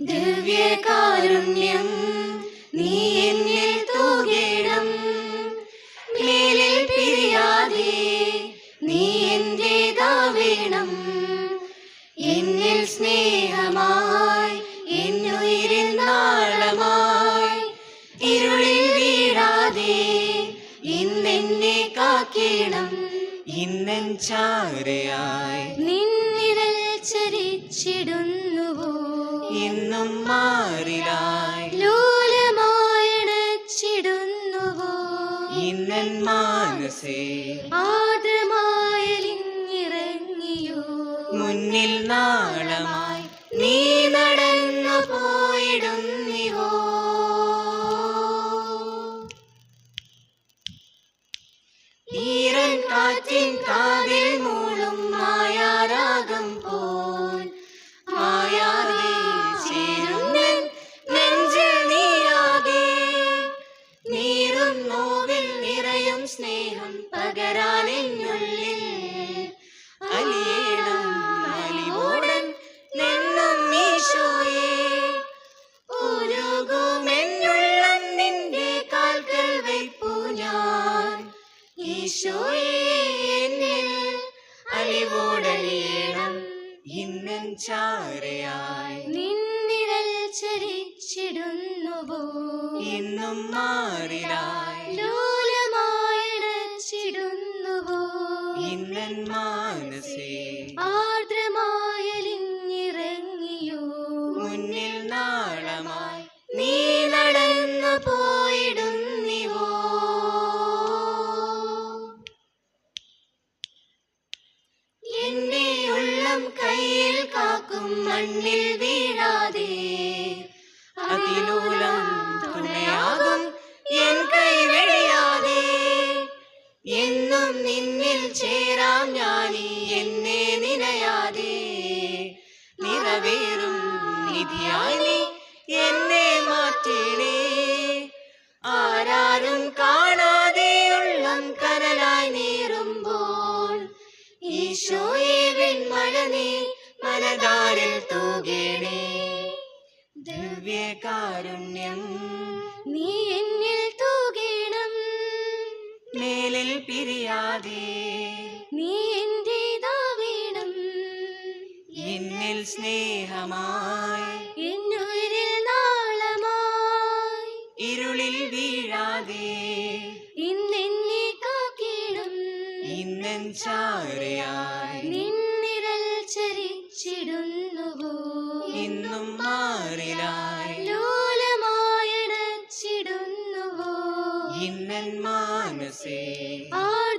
ദിവ്യകാരുണ്യം നീ എന്നിൽ തൂകേണം മേലിൽ പിരിയാതെ നീ എന്റേതാവേണം എന്നിൽ സ്നേഹമായി എന്നുയിരിൽ നാളമായി. ഇരുളിൽ വീഴാതെ ഇന്നെന്നെ കാക്കേണം ഇന്നൻ ചാരയായി. നിന്നിരൽ ചരിച്ചിടുന്നുവോ ഇന്നും മാറിലായി. ലോലമായണച്ചിടുന്നുവോ? ഇന്നൻ മാനസേ. ആദ്രമായലിഞ്ഞിറങ്ങിയോ? മുന്നിൽ നാളമായി നീ നടന്നു പോയിടുന്നിവോ എന്നുള്ളിൽ അലിയേണം അലിവോടൻ നിന്നും ഈശോയെ. ഉരുകുമെന്നുള്ളം നിന്റെ കാൽക്കൽ വയ്പ്പു ഞാൻ. ഈശോയെ എന്നിൽ അലിവോടലിയണം ഇന്നൻ ചാരയായി. നിന്നിരൽ ചരിച്ചിടുന്നുവോ? എന്നും മാറിലായി ഇന്നൻ മാനസേ. ആർദ്രമായലിഞ്ഞിറങ്ങിയോ. മുന്നിൽ നാളമായി നീ നടന്നു പോയിടുന്നിവോ. എന്റെ ഉള്ളം കയ്യിൽ കാക്കും മണ്ണിൽ വീഴാതെ. അതിലൂലം ചേരാം ഞാനീ എന്നെ നിനയാതെ. നിറവേറും നിധിയായി എന്നെ മാറ്റണേ. ആരാരും കാണാതെ ഉള്ളം കനലായി നീറുമ്പോൾ ഈശോയെ വെൺമഴ നീ മനതാരിൽ തൂകേണേ. ദിവ്യകാരുണ്യം നീ തൂകേണം മേലിൽ പിരിയാതെ. നീ എന്റേതാവേണം എന്നിൽ സ്നേഹമായി. എന്നുയിരിൽ നാളമായി. ഇരുളിൽ വീഴാതെ. ഇന്നെന്നെ കാക്കേണം ഇന്നൻ ചാരയായി. ലോലമായടച്ചിടുന്നുവോ ഇന്നൻ മാനസേ ആർദ്ര